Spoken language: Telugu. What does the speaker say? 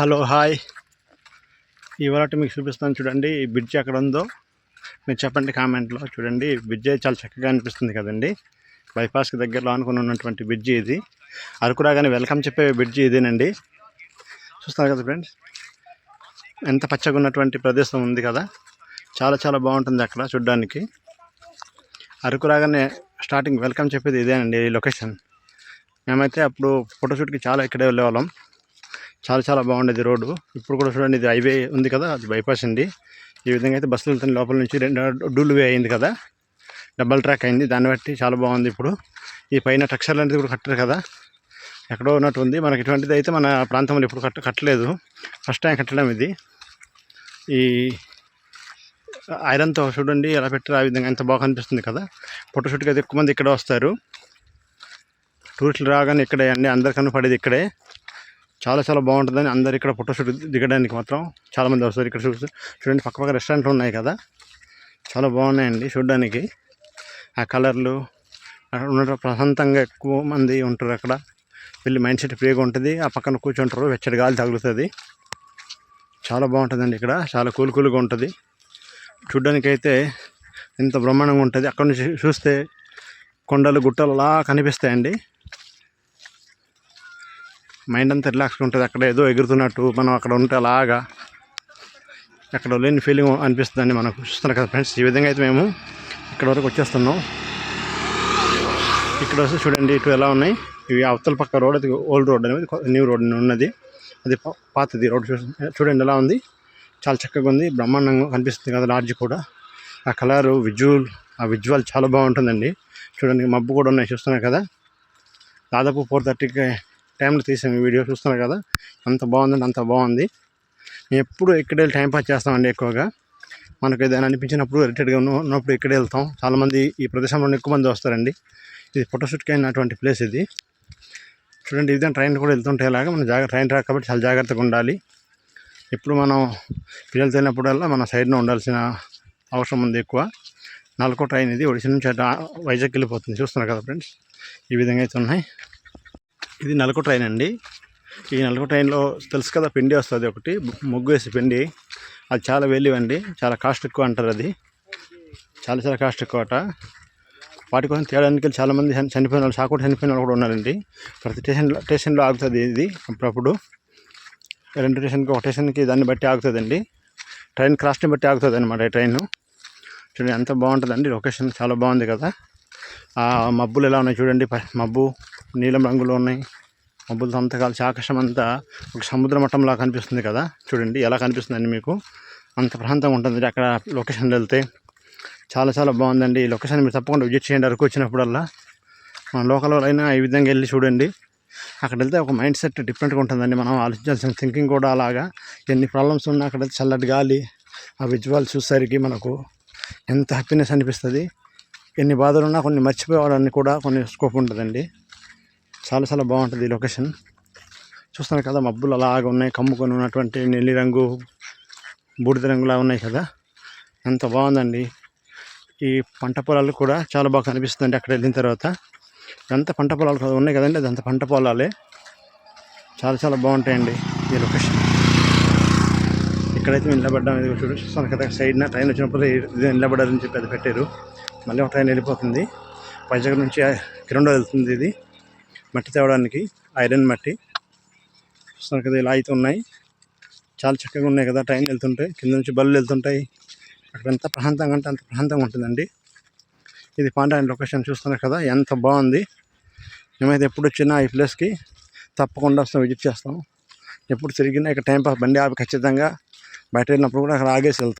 Hello hi. ఇవాళ మీకు చూపిస్తాను చూడండి ఈ బ్రిడ్జ్ ఎక్కడ ఉందో. మీరు చెప్పండి కామెంట్లో చూడండి బ్రిడ్జ్ చాలా చక్కగా అనిపిస్తుంది కదండి. బైపాస్కి దగ్గరలో అనుకుని ఉన్నటువంటి బ్రిడ్జ్ ఇది. అరకు రాగానే వెల్కమ్ చెప్పే బ్రిడ్జ్ ఇదేనండి. చూస్తారు కదా ఫ్రెండ్స్? ఎంత పచ్చగా ఉన్నటువంటి ప్రదేశం ఉంది కదా. చాలా చాలా బాగుంటుంది అక్కడ చూడడానికి. అరకు రాగానే స్టార్టింగ్ వెల్కమ్ చెప్పేది ఇదేనండి ఈ లొకేషన్. మేమైతే అప్పుడు ఫోటోషూట్కి చాలా ఇక్కడే వెళ్ళేవాళ్ళం. చాలా చాలా బాగుండేది రోడ్డు. ఇప్పుడు కూడా చూడండి ఇది హైవే ఉంది కదా అది బైపాస్ అండి. ఈ విధంగా అయితే బస్సులు వెళ్తున్న లోపల నుంచి రెండు డూల్ వే అయింది కదా. డబల్ ట్రాక్ అయింది. దాన్ని బట్టి చాలా బాగుంది ఇప్పుడు. ఈ పైన టక్సర్ అనేది కూడా కట్టారు కదా. ఎక్కడో ఉన్నట్టు ఉంది. మనకి ఇటువంటిది అయితే మన ప్రాంతంలో ఇప్పుడు కట్ట కట్టలేదు. ఫస్ట్ టైం కట్టడం ఇది. ఈ ఐరన్తో చూడండి ఎలా పెట్టారు ఆ విధంగా ఎంత బాగా కనిపిస్తుంది కదా. ఫోటోషూట్కి అయితే ఎక్కువ మంది ఇక్కడ వస్తారు. టూరిస్టులు రాగానే ఇక్కడే అండి. అందరికన్నా పడేది ఇక్కడే. చాలా చాలా బాగుంటుందని అందరు ఇక్కడ ఫోటోషూట్ దిగడానికి మాత్రం చాలామంది వస్తారు. ఇక్కడ చూసి చూడండి పక్క పక్క రెస్టారెంట్లు ఉన్నాయి కదా. చాలా బాగున్నాయండి చూడడానికి. ఆ కలర్లు అక్కడ ప్రశాంతంగా ఎక్కువ మంది ఉంటారు అక్కడ. వెళ్ళి మైండ్ సెట్ ఫ్రీగా ఉంటుంది. ఆ పక్కన కూర్చుంటారు వెచ్చడి గాలి తగులుతుంది. చాలా బాగుంటుందండి ఇక్కడ. చాలా కూల్ కూల్గా ఉంటుంది. చూడ్డానికి అయితే ఎంత బ్రహ్మాండంగా ఉంటుంది. అక్కడ నుంచి చూస్తే కొండలు గుట్టలు అలా కనిపిస్తాయండి. మైండ్ అంతా రిలాక్స్గా ఉంటుంది. అక్కడ ఏదో ఎగురుతున్నట్టు మనం అక్కడ ఉంటే అలాగా అక్కడ లేని ఫీలింగ్ అనిపిస్తుందండి మనకు. చూస్తున్నారు కదా ఫ్రెండ్స్ ఈ విధంగా అయితే మేము ఇక్కడ వరకు వచ్చేస్తున్నాం. ఇక్కడ వస్తే చూడండి ఇటు ఎలా ఉన్నాయి. ఇవి అవతల పక్క రోడ్ అది ఓల్డ్ రోడ్ అనేది న్యూ రోడ్ ఉన్నది. అది పాతది రోడ్ చూ- చూడండి ఎలా ఉంది. చాలా చక్కగా ఉంది. బ్రహ్మాండంగా కనిపిస్తుంది కదా లాడ్జ్ కూడా. ఆ కలరు విజువల్ ఆ విజువల్ చాలా బాగుంటుందండి. చూడండి మబ్బు కూడా ఉన్నాయి. చూస్తున్నాం కదా? దాదాపు ఫోర్ థర్టీకి టైంలో తీసాము ఈ వీడియో చూస్తున్నారు కదా అంత బాగుందండి అంత బాగుంది. మేము ఎప్పుడు ఇక్కడే టైం పాస్ చేస్తామండి ఎక్కువగా. మనకు ఏదైనా అనిపించినప్పుడు రిటైర్డ్గా ఉన్నప్పుడు ఇక్కడే వెళ్తాం. చాలామంది ఈ ప్రదేశంలో ఎక్కువ మంది వస్తారండి. ఇది ఫోటోషూట్కి అయినటువంటి ప్లేస్ ఇది. చూడండి ఇదే ట్రైన్ కూడా వెళ్తుంటే ఇలాగా మనం జాగ్రత్త ట్రైన్ రాక కాబట్టి చాలా జాగ్రత్తగా ఉండాలి. ఇప్పుడు మనం పిల్లలు వెళ్ళినప్పుడల్లా మన సైడ్లో ఉండాల్సిన అవసరం ఉంది ఎక్కువ. నాలుగో ట్రైన్ ఇది ఒడిశా నుంచి అట్లా వైజాగ్ వెళ్ళిపోతుంది. చూస్తున్నారు కదా ఫ్రెండ్స్ ఈ విధంగా అయితే ఉన్నాయి. ఇది నలుగు ట్రైన్ అండి. ఈ నలుగు ట్రైన్లో తెలుసు కదా పిండి వస్తుంది ఒకటి ముగ్గు వేసి పిండి. అది చాలా వాల్యూ అండి. చాలా కాస్ట్ ఎక్కువ అంటారు అది. చాలా చాలా కాస్ట్ ఎక్కువ అట. వాటి కోసం తేడానికి చాలామంది చనిపోయిన వాళ్ళు సాకుడు చనిపోయిన వాళ్ళు కూడా ఉన్నారండి. ప్రతి స్టేషన్లో స్టేషన్లో ఆగుతుంది ఇది అప్పుడప్పుడు. రెండు స్టేషన్కి ఒక స్టేషన్కి దాన్ని బట్టి ఆగుతుందండి. ట్రైన్ క్రాస్ని బట్టి ఆగుతుంది అనమాట ఈ ట్రైన్. చూడండి ఎంత బాగుంటుందండి లొకేషన్ చాలా బాగుంది కదా. ఆ మబ్బులు ఎలా ఉన్నాయి చూడండి మబ్బు. నీలం రంగులో ఉన్నాయి. మబ్బులతో అంతా కలిసి ఆకాశం అంతా ఒక సముద్ర మట్టంలా కనిపిస్తుంది కదా. చూడండి ఎలా కనిపిస్తుందండి మీకు? అంత ప్రాంతం ఉంటుంది అక్కడ లొకేషన్ వెళ్తే. చాలా చాలా బాగుందండి. ఈ లొకేషన్ మీరు తప్పకుండా విజిట్ చేయండి అరకు వచ్చినప్పుడల్లా. మన లోకల్ అయినా ఈ విధంగా వెళ్ళి చూడండి. అక్కడ వెళ్తే ఒక మైండ్ సెట్ డిఫరెంట్గా ఉంటుందండి. మనం ఆలోచించాల్సిన థింకింగ్ కూడా అలాగా. ఎన్ని ప్రాబ్లమ్స్ ఉన్నా అక్కడ చల్లటి గాలి ఆ విజువల్ చూసేసరికి మనకు ఎంత హ్యాపీనెస్ అనిపిస్తుంది. ఎన్ని బాధలు ఉన్నా కొన్ని మర్చిపోవాలని కూడా కొన్ని స్కోప్ ఉంటుందండి. చాలా చాలా బాగుంటుంది ఈ లొకేషన్. చూస్తున్నారు కదా మబ్బులు అలాగ ఉన్నాయి కమ్ముకొని ఉన్నటువంటి నీలి రంగు బూడిద రంగులా ఉన్నాయి కదా. ఎంత బాగుందండి. ఈ పంట పొలాలు కూడా చాలా బాగా కనిపిస్తుందండి అక్కడ వెళ్ళిన తర్వాత. ఎంత పంట పొలాలు ఉన్నాయి కదండి అదంతా పంట పొలాలే. చాలా చాలా బాగుంటాయండి ఈ లొకేషన్. ఇక్కడైతే నిలబడ్డాం ఇది చూడు చూస్తాను కదా సైడ్న ట్రైన్ వచ్చినప్పుడు ఇది నిలబడాలని చెప్పి అది పెట్టారు. మళ్ళీ ఒక ట్రైన్ వెళ్ళిపోతుంది. వైజాగ్ నుంచి కిరండో వెళ్తుంది ఇది. మట్టి తేవడానికి ఐరన్ మట్టి. చూస్తున్నారు కదా ఇలా అయితే ఉన్నాయి. చాలా చక్కగా ఉన్నాయి కదా ట్రైన్ వెళ్తుంటాయి కింద నుంచి బళ్ళు వెళ్తుంటాయి. అక్కడ ఎంత ప్రశాంతంగా అంటే అంత ప్రశాంతంగా ఉంటుందండి. ఇది పాండాయన్ లొకేషన్ చూస్తున్నారు కదా ఎంత బాగుంది. మేమైతే ఎప్పుడు వచ్చినా ఈ ప్లేస్కి తప్పకుండా వస్తాం విజిట్ చేస్తాం. ఎప్పుడు తిరిగినా ఇక్కడ టైంపాస్ బండి ఆపి ఖచ్చితంగా బయట వెళ్ళినప్పుడు కూడా అక్కడ ఆగేసి వెళ్తాం.